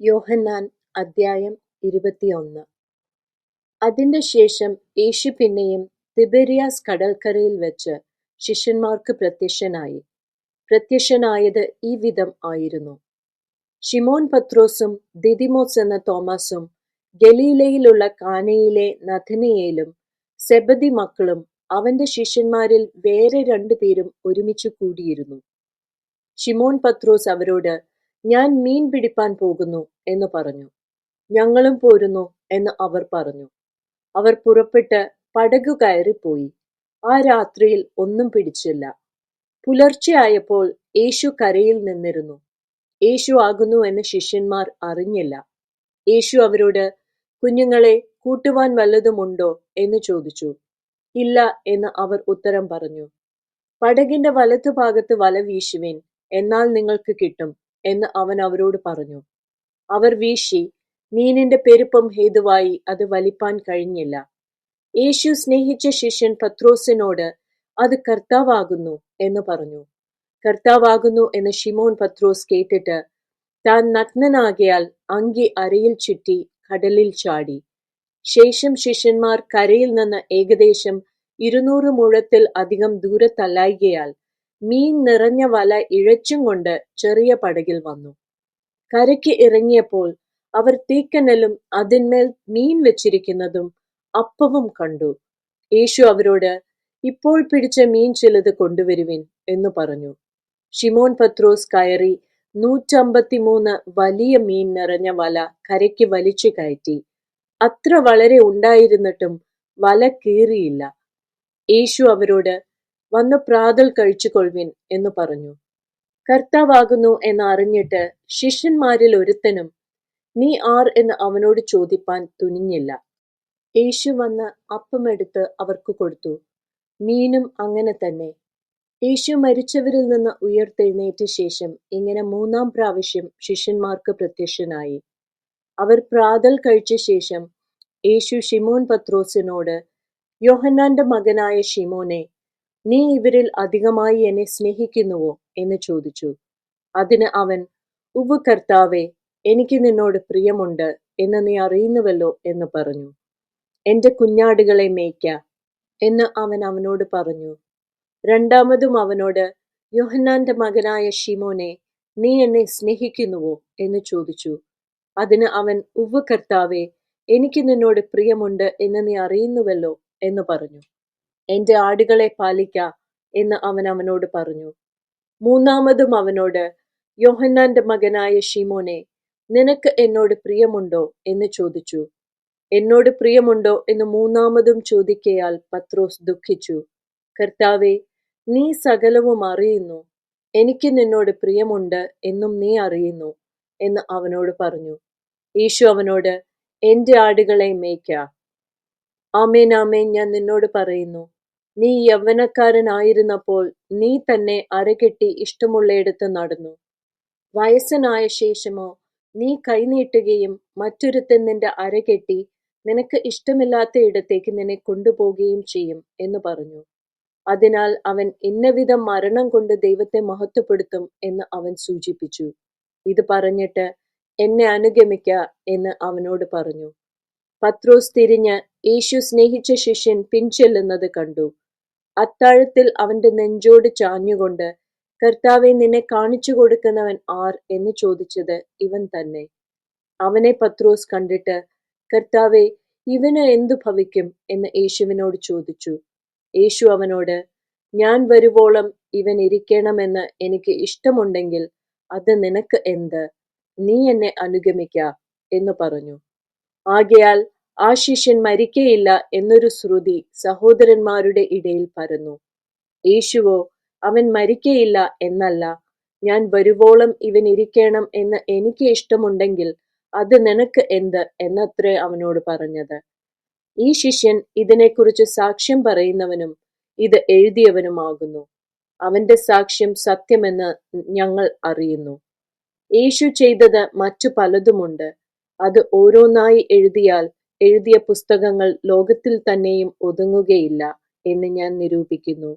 യോഹന്നാൻ അദ്ധ്യായം ഇരുപത്തിയൊന്ന്. അതിന്റെ ശേഷം യേശു പിന്നെയും തിബരിയാസ് കടൽക്കരയിൽ വെച്ച് ശിഷ്യന്മാർക്ക് പ്രത്യക്ഷനായി. പ്രത്യക്ഷനായത് ഈ വിധം ആയിരുന്നു. ഷിമോൻ പത്രോസും ദിദിമോസ് എന്ന തോമസും ഗലീലയിലുള്ള കാനയിലെ നഥനയേലും സെബദി മക്കളും അവന്റെ ശിഷ്യന്മാരിൽ വേറെ രണ്ടുപേരും ഒരുമിച്ച് കൂടിയിരുന്നു. ഷിമോൻ പത്രോസ് അവരോട് ഞാൻ മീൻ പിടിപ്പാൻ പോകുന്നു എന്ന് പറഞ്ഞു. ഞങ്ങളും പോരുന്നു എന്ന് അവർ പറഞ്ഞു. അവർ പുറപ്പെട്ട് പടകു കയറിപ്പോയി. ആ രാത്രിയിൽ ഒന്നും പിടിച്ചില്ല. പുലർച്ചെയായപ്പോൾ യേശു കരയിൽ നിന്നിരുന്നു. യേശു ആകുന്നു എന്ന് ശിഷ്യന്മാർ അറിഞ്ഞില്ല. യേശു അവരോട് കുഞ്ഞുങ്ങളെ കൂട്ടുവാൻ വല്ലതുമുണ്ടോ എന്ന് ചോദിച്ചു. ഇല്ല എന്ന് അവർ ഉത്തരം പറഞ്ഞു. പടകിന്റെ വലത്തുഭാഗത്ത് വല വീശുവിൻ എന്നാൽ നിങ്ങൾക്ക് കിട്ടും. എന്ന് അവൻ അവരോട് പറഞ്ഞു. അവർ വീശി മീനിന്റെ പെരുപ്പം ഹേതുവായി അത് വലിപ്പാൻ കഴിഞ്ഞില്ല. യേശു സ്നേഹിച്ച ശിഷ്യൻ പത്രോസിനോട് അത് കർത്താവാകുന്നു എന്ന് പറഞ്ഞു. കർത്താവാകുന്നു എന്ന് ഷിമോൻ പത്രോസ് കേട്ടിട്ട് താൻ നഗ്നനാകിയാൽ അങ്കി അരയിൽ ചുറ്റി കടലിൽ ചാടി. ശേഷം ശിഷ്യന്മാർ കരയിൽ നിന്ന് ഏകദേശം ഇരുന്നൂറ് മുഴത്തിൽ അധികം ദൂരത്തല്ലായികയാൽ മീൻ നിറഞ്ഞ വല ഇഴച്ചും കൊണ്ട് ചെറിയ പടകിൽ വന്നു. കരയ്ക്ക് ഇറങ്ങിയപ്പോൾ അവർ തീക്കനലും അതിന്മേൽ മീൻ വെച്ചിരിക്കുന്നതും അപ്പവും കണ്ടു. യേശു അവരോട് ഇപ്പോൾ പിടിച്ച മീൻ ചിലത് കൊണ്ടുവരുവിൻ എന്ന് പറഞ്ഞു. ഷിമോൻ പത്രോസ് കയറി നൂറ്റമ്പത്തിമൂന്ന് വലിയ മീൻ നിറഞ്ഞ വല കരയ്ക്ക് വലിച്ചു കയറ്റി. അത്ര വളരെ ഉണ്ടായിരുന്നിട്ടും വല കീറിയില്ല. യേശു അവരോട് വന്ന് പ്രാതൽ കഴിച്ചുകൊള്ളുവിൻ എന്ന് പറഞ്ഞു. കർത്താവാകുന്നു എന്നറിഞ്ഞിട്ട് ശിഷ്യന്മാരിൽ ഒരുത്തനും നീ ആർ എന്ന് അവനോട് ചോദിപ്പാൻ തുനിഞ്ഞില്ല യേശു വന്ന് അപ്പമെടുത്ത് അവർക്ക് കൊടുത്തു. മീനും അങ്ങനെ തന്നെ. യേശു മരിച്ചവരിൽ നിന്ന് ഉയർത്തെഴുന്നേറ്റ ശേഷം ഇങ്ങനെ മൂന്നാം പ്രാവശ്യം ശിഷ്യന്മാർക്ക് പ്രത്യക്ഷനായി. അവർ പ്രാതൽ കഴിച്ച ശേഷം യേശു ഷിമോൻ പത്രോസിനോട് യോഹന്നാന്റെ മകനായ ഷിമോനെ നീ ഇവരിൽ അധികമായി എന്നെ സ്നേഹിക്കുന്നുവോ? എന്ന് ചോദിച്ചു. അതിന് അവൻ ഉവ് കർത്താവെ എനിക്ക് നിന്നോട് പ്രിയമുണ്ട് എന്ന് നീ അറിയുന്നുവല്ലോ എന്ന് പറഞ്ഞു. എന്റെ കുഞ്ഞാടുകളെ മേയ്ക്ക എന്ന് അവൻ അവനോട് പറഞ്ഞു. രണ്ടാമതും അവനോട് യോഹന്നാന്റെ മകനായ ഷിമോനെ നീ എന്നെ സ്നേഹിക്കുന്നുവോ എന്ന് ചോദിച്ചു. അതിന് അവൻ ഉവ്വ് കർത്താവെ എനിക്ക് നിന്നോട് പ്രിയമുണ്ട് എന്ന് നീ അറിയുന്നുവല്ലോ എന്ന് പറഞ്ഞു. എന്റെ ആടുകളെ പാലിക്ക എന്ന് അവൻ അവനോട് പറഞ്ഞു. മൂന്നാമതും അവനോട് യോഹന്നാന്റെ മകനായ ഷിമോനെ നിനക്ക് എന്നോട് പ്രിയമുണ്ടോ? എന്ന് ചോദിച്ചു. എന്നോട് പ്രിയമുണ്ടോ? എന്ന് മൂന്നാമതും ചോദിക്കയാൽ പത്രോസ് ദുഃഖിച്ചു. കർത്താവെ നീ സകലവും അറിയുന്നു. എനിക്ക് നിന്നോട് പ്രിയമുണ്ട് എന്നും നീ അറിയുന്നു എന്ന് അവനോട് പറഞ്ഞു. യേശു അവനോട് എന്റെ ആടുകളെ മേയ്ക്ക. ആമേൻ ആമേൻ ഞാൻ നിന്നോട് പറയുന്നു. നീ യൗവനക്കാരനായിരുന്നപ്പോൾ നീ തന്നെ അരകെട്ടി ഇഷ്ടമുള്ളയിടത്ത് നടന്നു. വയസ്സനായ ശേഷമോ നീ കൈനീട്ടുകയും മറ്റൊരുത്തൻ നിന്റെ അരകെട്ടി നിനക്ക് ഇഷ്ടമില്ലാത്ത ഇടത്തേക്ക് നിന്നെ കൊണ്ടുപോകുകയും ചെയ്യും എന്ന് പറഞ്ഞു. അതിനാൽ അവൻ ഇന്നവിധം മരണം കൊണ്ട് ദൈവത്തെ മഹത്വപ്പെടുത്തും എന്ന് അവൻ സൂചിപ്പിച്ചു. ഇത് പറഞ്ഞിട്ട് എന്നെ അനുഗമിക്ക എന്ന് അവനോട് പറഞ്ഞു. പത്രോസ് തിരിഞ്ഞ് യേശു സ്നേഹിച്ച ശിഷ്യൻ പിൻചെല്ലുന്നത് കണ്ടു. അത്താഴത്തിൽ അവന്റെ നെഞ്ചോട് ചാഞ്ഞുകൊണ്ട് കർത്താവെ നിന്നെ കാണിച്ചു കൊടുക്കുന്നവൻ ആർ? എന്ന് ചോദിച്ചത് ഇവൻ തന്നെ. അവനെ പത്രോസ് കണ്ടിട്ട് കർത്താവെ ഇവന് എന്തു ഭവിക്കും? എന്ന് യേശുവിനോട് ചോദിച്ചു. യേശു അവനോട് ഞാൻ വരുവോളം ഇവൻ ഇരിക്കണമെന്ന് എനിക്ക് ഇഷ്ടമുണ്ടെങ്കിൽ അത് നിനക്ക് എന്ത്? നീ എന്നെ അനുഗമിക്ക എന്ന് പറഞ്ഞു. ആകയാൽ ആ ശിഷ്യൻ മരിക്കയില്ല എന്നൊരു ശ്രുതി സഹോദരന്മാരുടെ ഇടയിൽ പരന്നു. യേശുവോ അവൻ മരിക്കയില്ല എന്നല്ല. ഞാൻ വരുവോളം ഇവൻ ഇരിക്കണം എന്ന് എനിക്ക് ഇഷ്ടമുണ്ടെങ്കിൽ അത് നിനക്ക് എന്ത്? എന്നത്രേ അവനോട് പറഞ്ഞത്. ഈ ശിഷ്യൻ ഇതിനെക്കുറിച്ച് സാക്ഷ്യം പറയുന്നവനും ഇത് എഴുതിയവനുമാകുന്നു. അവന്റെ സാക്ഷ്യം സത്യമെന്ന് ഞങ്ങൾ അറിയുന്നു. യേശു ചെയ്തത് മറ്റു പലതുമുണ്ട്. അത് ഓരോന്നായി എഴുതിയാൽ എഴുതിയ പുസ്തകങ്ങൾ ലോകത്തിൽ തന്നെയും ഒതുങ്ങുകയില്ല എന്ന് ഞാൻ നിരൂപിക്കുന്നു.